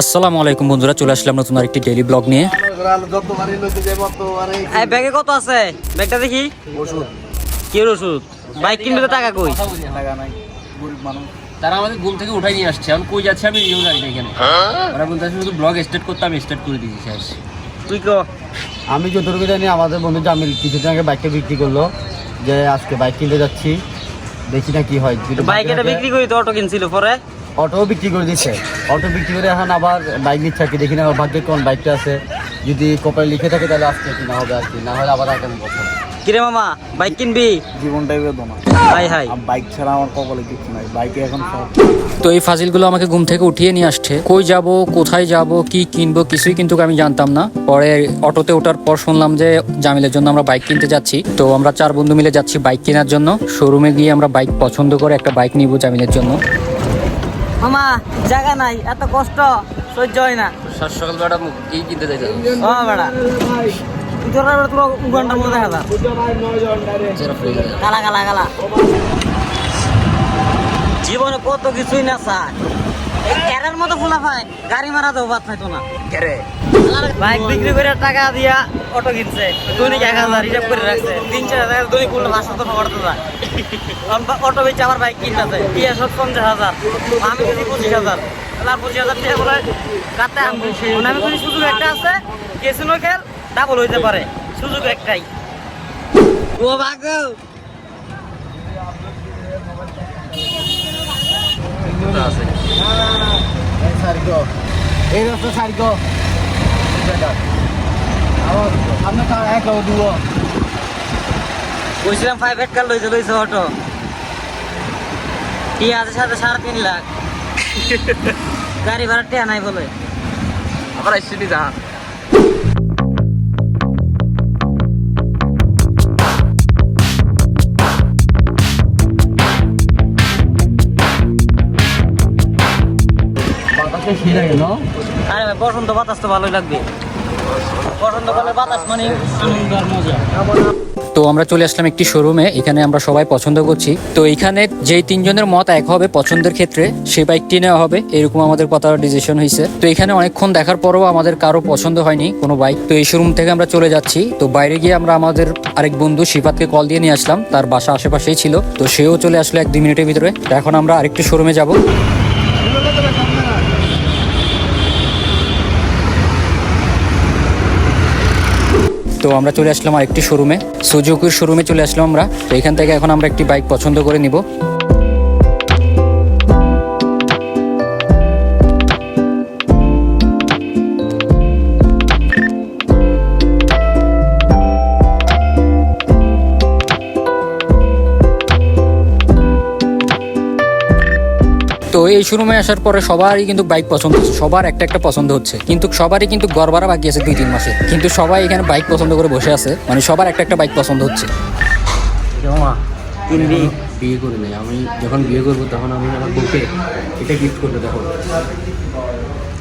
আসসালামু আলাইকুম বন্ধুরা চলে আসলাম নতুন আরেকটি ডেইলি ব্লগ নিয়ে। ব্যাগে কত আছে? ব্যাগটা দেখি। ওষুধ। কি ওষুধ? বাইক কিনবে তো টাকা কই? টাকা নাই গরিব মানুষ তারা আমাদের ঘুম থেকে উঠাই নিয়ে আসছে। এখন কই যাচ্ছে আমি নিজেও জানি না এখানে। ওরা বলতে শুধু ব্লগ স্টার্ট করতে আমি স্টার্ট করে দিয়েছি শেষ। তুই কো। আমি যতটুকু জানি আমাদের বন্ধু জামিল কিছুদিন আগে বাইকটা বিক্রি করল। যে আজকে বাইক কিনতে যাচ্ছি দেখি না কি হয়। যদি বাইক এটা বিক্রি করি তো অটো কিনছিল পরে? অটো বিক্রি করে দিচ্ছে অটো বিক্রি করে এখন আবার বাইক নিচ্ছে আর কি দেখি না আমার ভাগ্যে কোন বাইকটা আছে। যদি কপালে লিখে থাকে তাহলে আজকে কিনা হবে আর কি। না হলে আবার আগামী বছর কিরে মামা বাইক কিনবি? জীবনটাই বেদনা। High high. বাইক ছাড়া আমার কপালে কিছু নাই। বাইকে এখন সব। তো এই ফাজিলগুলো আমাকে ঘুম থেকে উঠিয়ে নিয়ে আসছে। কই যাব কোথায় যাব কি কিনবো কিছুই কিন্তু আমি জানতাম না। পরে অটোতে ওঠার পর শুনলাম যে জামিলের জন্য আমরা বাইক কিনতে যাচ্ছি। তো আমরা চার বন্ধু মিলে যাচ্ছি বাইক কেনার জন্য। শোরুমে গিয়ে আমরা বাইক পছন্দ করে একটা বাইক নিব জামিলের জন্য। মামা জায়গা নাই এত কষ্ট সহ্য হয় না। সকাল বেড়া কি কিনতে যাই ও বেড়া তুই বেড়া তোর ঘণ্টার মধ্যে দেখা কালা কালা কালা জীবনে কত কিছুই না স্যার এই মতো ফুলা পায় গাড়ি মারা দেবো বাদ পাইতো না। বাইক বিক্রি করে টাকা দিয়া অটো কিনছে দৈনিক এক হাজার হিসাব করে রাখছে। তিন চার হাজার দৈনিক করলে পাঁচ হাজার পড়তে যায়। অটো বেচে আবার বাইক কিনতেছে ইয়ে সব পঞ্চাশ হাজার আমি পঁচিশ হাজার তাহলে পঁচিশ হাজার টাকা বলে কাতে মানে আমি কিনি সুযোগ একটা আছে কেসিনো খেল ডাবল হইতে পারে সুযোগ একটাই। ও বাগো আছে। এই রাস্তা সারিক। সামনে তার এক দিব বলছিলাম ফাইভ হেড কার লইছে লইছে অটো কি আছে সাথে? সাড়ে তিন লাখ। গাড়ি ভাড়া টেয়া নাই বলে। আবার আসছি যা। বসন্ত বাতাস তো ভালোই লাগবে। মানে তো আমরা চলে আসলাম একটি শোরুমে এখানে আমরা সবাই পছন্দ করছি। তো এখানে যেই তিনজনের মত এক হবে পছন্দের ক্ষেত্রে, সে বাইকটি নেওয়া হবে, এরকম আমাদের কথা ডিসিশন হয়েছে। তো এখানে অনেকক্ষণ দেখার পরও আমাদের কারও পছন্দ হয়নি কোনো বাইক তো এই শোরুম থেকে আমরা চলে যাচ্ছি। তো বাইরে গিয়ে আমরা আমাদের আরেক বন্ধু শিফাতকে কল দিয়ে নিয়ে আসলাম। তার বাসা আশেপাশেই ছিল। তো সেও চলে আসলো এক দুই মিনিটের ভিতরে। এখন আমরা আরেকটি শোরুমে যাব। তো আমরা চলে আসলাম আরেকটি শোরুমে সুজুকির শোরুমে চলে আসলাম আমরা। এখান থেকে এখন আমরা একটি বাইক পছন্দ করে নিব। এই শোরুমে আসার পরে সবারই কিন্তু বাইক পছন্দ হচ্ছে সবার একটা একটা পছন্দ হচ্ছে। কিন্তু সবারই কিন্তু গড়বাড়া বাকি আছে দুই তিন মাসে। কিন্তু সবাই এখানে বাইক পছন্দ করে বসে আছে মানে সবার একটা একটা বাইক পছন্দ হচ্ছে। কিনবি বিয়ে করে নেই আমি যখন বিয়ে করব তখন আমি আমার বউকে এটা গিফট করতে দেখো।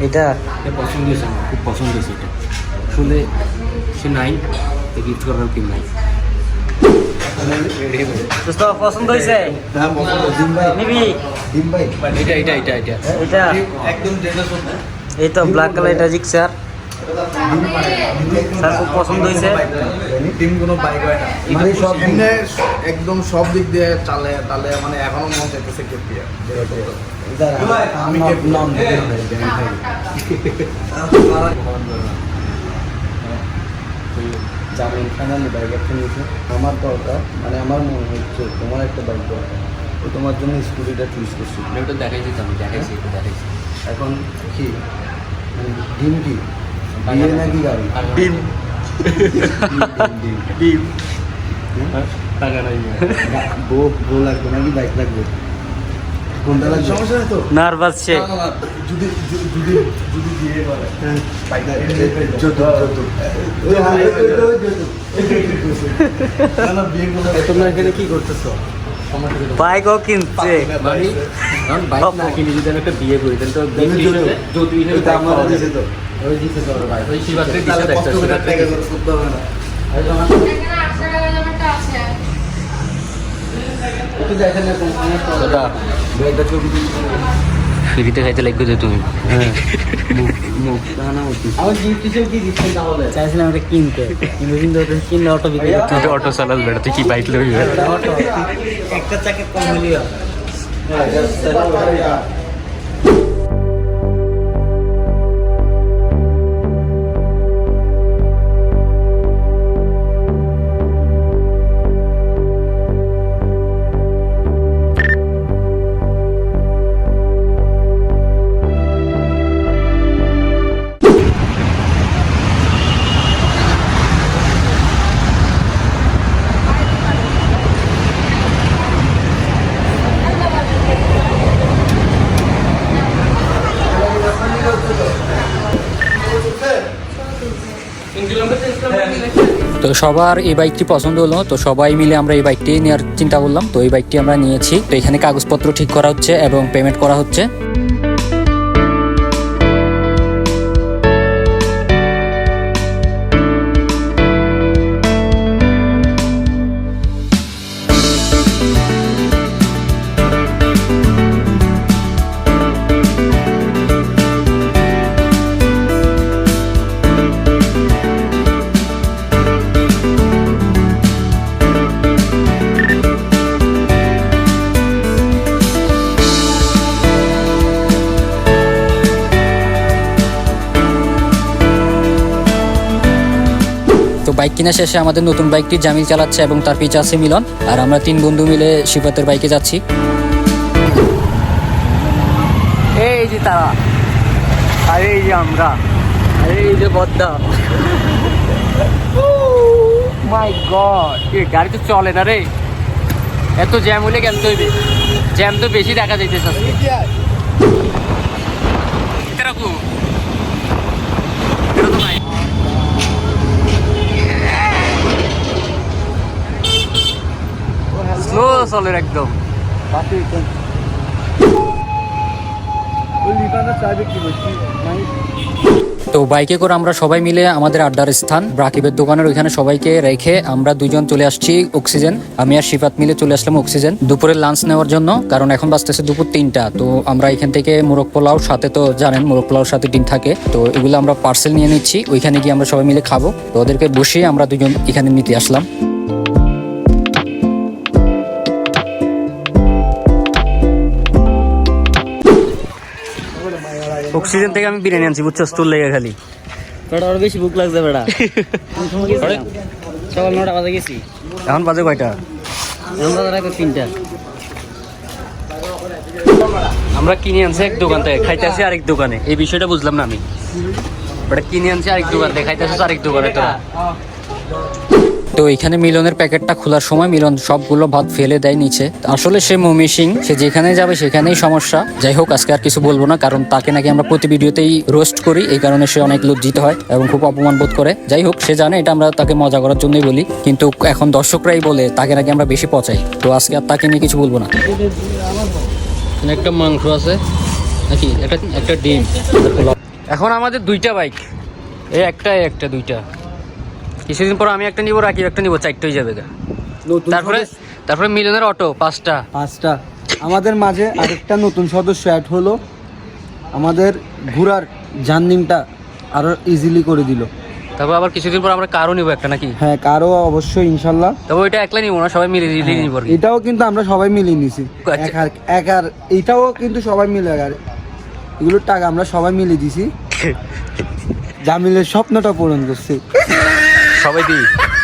এটা? এটা পছন্দ হয়েছে আমার খুব পছন্দ হয়েছে এটা। আসলে সে নাই গিফট করার কি নাই। দোস্ত পছন্দ হয়েছে নিবি? এটা এটা এটা এটা এটা একদম এই তো ব্ল্যাক কালার এটা জিক্সার স্যার। খুব পছন্দ হয়েছে তিন কোনো বাইক হয় না মানে সব এমনি একদম সব দিক দিয়ে চালে তালে মানে এখনও মন চাইতেছে কেপিয়া আমি জামিন ফাইনালি বাইক একটা নিয়েছে। আমার দরকার মানে আমার মনে হচ্ছে তোমার একটা বাইক দরকার। তো তোমার জন্য স্কুটিটা চুজ করছি। আমি ওটা দেখাইছি তো আমি দেখাইছি এটা দেখাইছি। এখন কি? মানে ডিম কি? বিয়ে নাকি গাড়ি? ডিম। ডিম ডিম। টাকা নাই। বউ বউ লাগবে নাকি? বাইক লাগবে? কোনটা লাগবে সমস্যা নেই তো নার্ভাস সে যদি যদি যদি হ্যাঁ, তোমরা এখানে কি করতেছো বাইকও কিনছে মানে বাইক না কিনে যদি আমি একটা বিয়ে করি তাহলে তো gift হিসেবে দিছে তো ওই দিছে তো ভাই ওই শিবাত্রে দিছে। করতে হবে না ফ্রিতে খাইতে লাগবে তো তুমি। তাহলে? চাইছিলাম এটা কিনতে। কিন্তু কিন্তু কিনলে অটো বিক্রি করতে তুই অটো চালাস বেটা তুই কি বাইক লবি একটা চাকে কম হলেও তো সবার এই বাইকটি পছন্দ হলো, তো সবাই মিলে আমরা এই বাইকটি নেওয়ার চিন্তা করলাম। তো এই বাইকটি আমরা নিয়েছি। তো এখানে কাগজপত্র ঠিক করা হচ্ছে এবং পেমেন্ট করা হচ্ছে। তো বাইক কেনা শেষে আমাদের নতুন বাইকটি জামিল চালাচ্ছে এবং তার পিছে আছে মিলন। আর আমরা তিন বন্ধু মিলে শিফাতের বাইকে যাচ্ছি। এই যে তারা। আর এই যে আমরা। আর এই যে বদ্দা। মাই গড এ গাড়ি তো চলে না রে। এত জ্যাম হলে কেন তৈরি জ্যাম তো বেশি দেখা যাইতেছে আজকে। এরকম স্লো চলে একদম। তো বাইকে করে আমরা সবাই মিলে আমাদের আড্ডার স্থান রাকিবের দোকানের ওইখানে সবাইকে রেখে আমরা দুজন চলে আসছি অক্সিজেন। আমি আর শিফাত মিলে চলে আসলাম অক্সিজেন। দুপুরে লাঞ্চ নেওয়ার জন্য কারণ এখন বাঁচতেছে দুপুর তিনটা। তো আমরা এখান থেকে মোরগ পোলাও সাথে তো জানেন মোরগ পোলাওর সাথে ডিম থাকে। তো এগুলো আমরা পার্সেল নিয়ে নিচ্ছি ওইখানে গিয়ে আমরা সবাই মিলে খাব। তো ওদেরকে বসিয়ে আমরা দুজন এখানে নিতে আসলাম। অক্সিজেন থেকে আমি বিরিয়ানি আনছি বুঝছ? স্টোর লেগে খালি। বেটা আরও বেশি ভুক লাগছে বেটা। সকাল নটা বাজে গেছি। এখন বাজে কয়টা? এখন বাজে রাখো তিনটা। আমরা কিনে আনছি এক দোকান থেকে খাইতে আসি আরেক দোকানে। এই বিষয়টা বুঝলাম না আমি। ওটা কিনে আনছি আরেক দোকান থেকে খাইতে আসি আরেক দোকানে তোরা। তো এখানে মিলনের প্যাকেটটা খোলার সময় মিলন সবগুলো ভাত ফেলে দেয় নিচে। আসলে সে মমি সিং সে যেখানে যাবে সেখানেই সমস্যা। যাই হোক আজকে আর কিছু বলব না কারণ তাকে নাকি আমরা প্রতি ভিডিওতেই রোস্ট করি এই কারণে সে অনেক লজ্জিত হয় এবং খুব অপমান বোধ করে। যাই হোক সে জানে এটা আমরা তাকে মজা করার জন্যই বলি কিন্তু এখন দর্শকরাই বলে তাকে নাকি আমরা বেশি পচাই। তো আজকে আর তাকে নিয়ে কিছু বলব না। একটা মাংস আছে নাকি? একটা একটা ডিম। এখন আমাদের দুইটা বাইক। এই একটা একটা দুইটা। কিছুদিন পর আমি একটা নিবো রাখি একটা নিবো চারটে যাবে গা। তারপরে তারপরে মিলনের অটো পাঁচটা। পাঁচটা। আমাদের মাঝে আরেকটা নতুন সদস্য অ্যাড হলো। আমাদের ঘোরার জার্নিংটা আরও ইজিলি করে দিল। তারপর আবার কিছুদিন পর আমরা কারও নিবো একটা নাকি? হ্যাঁ কারও অবশ্যই ইনশাল্লাহ। তবে ওইটা একলা নিবো না সবাই মিলে মিলে নিবো এটাও কিন্তু আমরা সবাই মিলে নিছি। আচ্ছা। এক আর এটাও কিন্তু সবাই মিলে আর এগুলোর টাকা আমরা সবাই মিলে দিছি। জামিলের স্বপ্নটা পূরণ করছি। সবাই দিই।